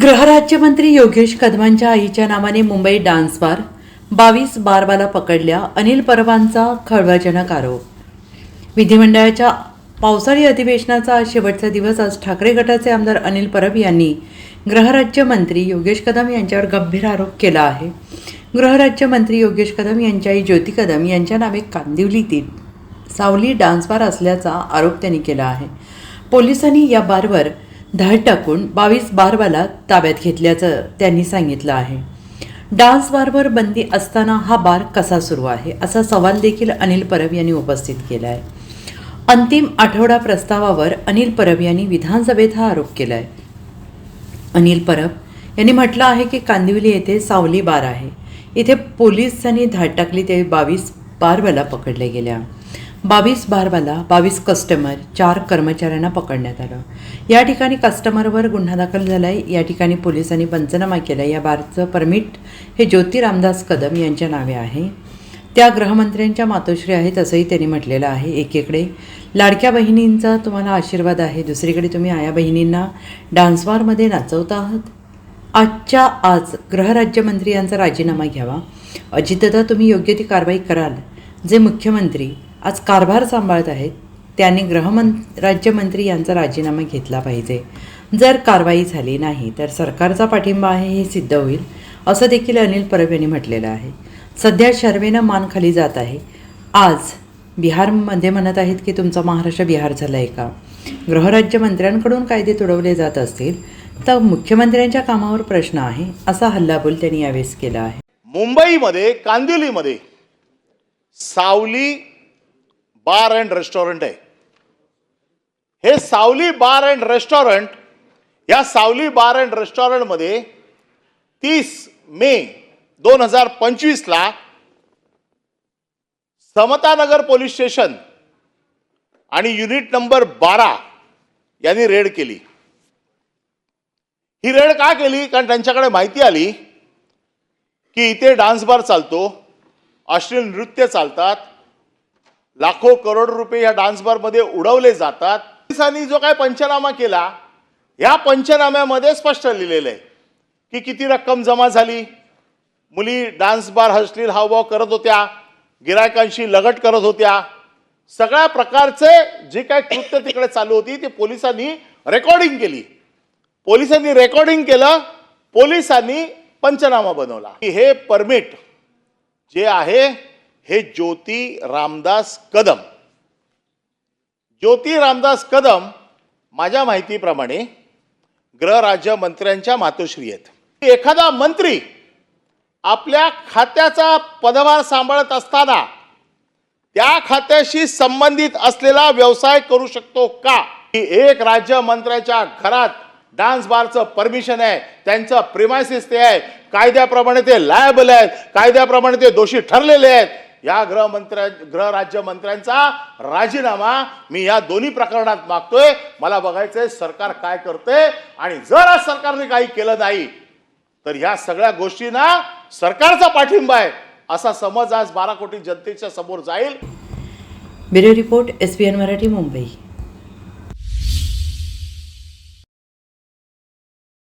गृहराज्यमंत्री योगेश कदमांच्या आईच्या नावाने मुंबई डान्स बार बावीस बारबाला पकडल्या अनिल परवांचा खळबळजनक आरोप. विधिमंडळाच्या पावसाळी अधिवेशनाचा आज शेवटचा दिवस आज ठाकरे गटाचे आमदार अनिल परब यांनी गृहराज्यमंत्री योगेश कदम यांच्यावर गंभीर आरोप केला आहे. गृहराज्यमंत्री योगेश कदम यांच्या आई ज्योती कदम यांच्या नावे कांदिवलीतील सावली डान्स बार असल्याचा आरोप त्यांनी केला आहे. पोलिसांनी या बारवर धाड टाकून बावीस बारवाला ताब्यात घेतल्याचं त्यांनी सांगितलं आहे. डान्स बारवर बंदी असताना हा बार कसा सुरू आहे असा सवाल देखील अनिल परब यांनी उपस्थित केला आहे अंतिम आठवडा प्रस्तावावर अनिल परब यांनी विधानसभेत हा आरोप केला आहे अनिल परब यांनी म्हटलं आहे की कांदिवली येथे सावली बार आहे. इथे पोलिसांनी धाड टाकली ते बावीस बारवाला पकडल्या गेल्या. बावीस बारवाला बावीस कस्टमर चार कर्मचाऱ्यांना पकडण्यात आलं. या ठिकाणी कस्टमरवर गुन्हा दाखल झाला आहे या ठिकाणी पोलिसांनी पंचनामा केला या बारचं परमिट हे ज्योती रामदास कदम यांच्या नावे आहे. त्या गृहमंत्र्यांच्या मातोश्री आहेत असंही त्यांनी म्हटलेलं आहे एकीकडे. लाडक्या बहिणींचा तुम्हाला आशीर्वाद आहे. दुसरीकडे तुम्ही आया बहिणींना डान्सवारमध्ये नाचवत आहात. आजच्या आज गृहराज्यमंत्री यांचा राजीनामा घ्यावा. अजितदा तुम्ही योग्य ती कारवाई कराल. जे मुख्यमंत्री आज कारभार सांभाळत आहेत त्यांनी गृहमं राज्यमंत्री यांचा राजीनामा घेतला पाहिजे. जर कारवाई झाली नाही तर सरकारचा पाठिंबा आहे हे सिद्ध होईल असं देखील अनिल परब यांनी म्हटलेलं आहे. सध्या शर्वेनं मान खाली जात आहे. आज बिहारमध्ये म्हणत आहेत की तुमचा महाराष्ट्र बिहार झाला आहे का गृहराज्यमंत्र्यांकडून कायदे तुडवले जात असतील तर मुख्यमंत्र्यांच्या कामावर प्रश्न आहे असा हल्लाबोल त्यांनी यावेळेस केला आहे. मुंबईमध्ये कांदिवलीमध्ये सावली बार अँड रेस्टॉरंट आहे. हे सावली बार अँड रेस्टॉरंट या सावली बार अँड रेस्टॉरंटमध्ये तीस मे दोन हजार पंचवीसला समतानगर पोलीस स्टेशन आणि युनिट नंबर बारा यांनी रेड केली. ही रेड का केली? कारण त्यांच्याकडे माहिती आली की इथे डान्स बार चालतो अश्लील नृत्य चालतात लाखो करोड रुपये या डान्स बारमध्ये उडवले जातात. पोलिसांनी जो काय पंचनामा केला या पंचनाम्यामध्ये स्पष्ट लिहिलेलं आहे की किती रक्कम जमा झाली. मुली डान्स बार हसलील हावभाव करत होत्या गिरायकांशी लगट करत होत्या. सगळ्या प्रकारचे जे काय कृत्य तिकडे चालू होती ते पोलिसांनी रेकॉर्डिंग केली. पोलिसांनी रेकॉर्डिंग केलं पोलिसांनी पंचनामा बनवला. की हे परमिट जे आहे हे ज्योती रामदास कदम. ज्योती रामदास कदम माझ्या माहितीप्रमाणे गृहराज्यमंत्र्यांच्या मातोश्री आहेत. एखादा मंत्री आपल्या खात्याचा पदभार सांभाळत असताना त्या खात्याशी संबंधित असलेला व्यवसाय करू शकतो का? की एक राज्यमंत्र्याच्या घरात डान्स बारचं परमिशन आहे त्यांचं प्रिमायसिस ते आहे कायद्याप्रमाणे ते लायबल आहेत कायद्याप्रमाणे ते दोषी ठरलेले आहेत या गृहमंत्र्या गृहराज्यमंत्र्यांचा राजीनामा मी या दोन्ही प्रकरणात मागतोय. मला बघायचंय सरकार काय करते आणि जर आज सरकारने काही केलं नाही तर ह्या सगळ्या गोष्टींना सरकारचा पाठिंबा आहे असा समज आज बारा कोटी जनतेच्या समोर जाईल. Bureau report S Marathi Mumbai.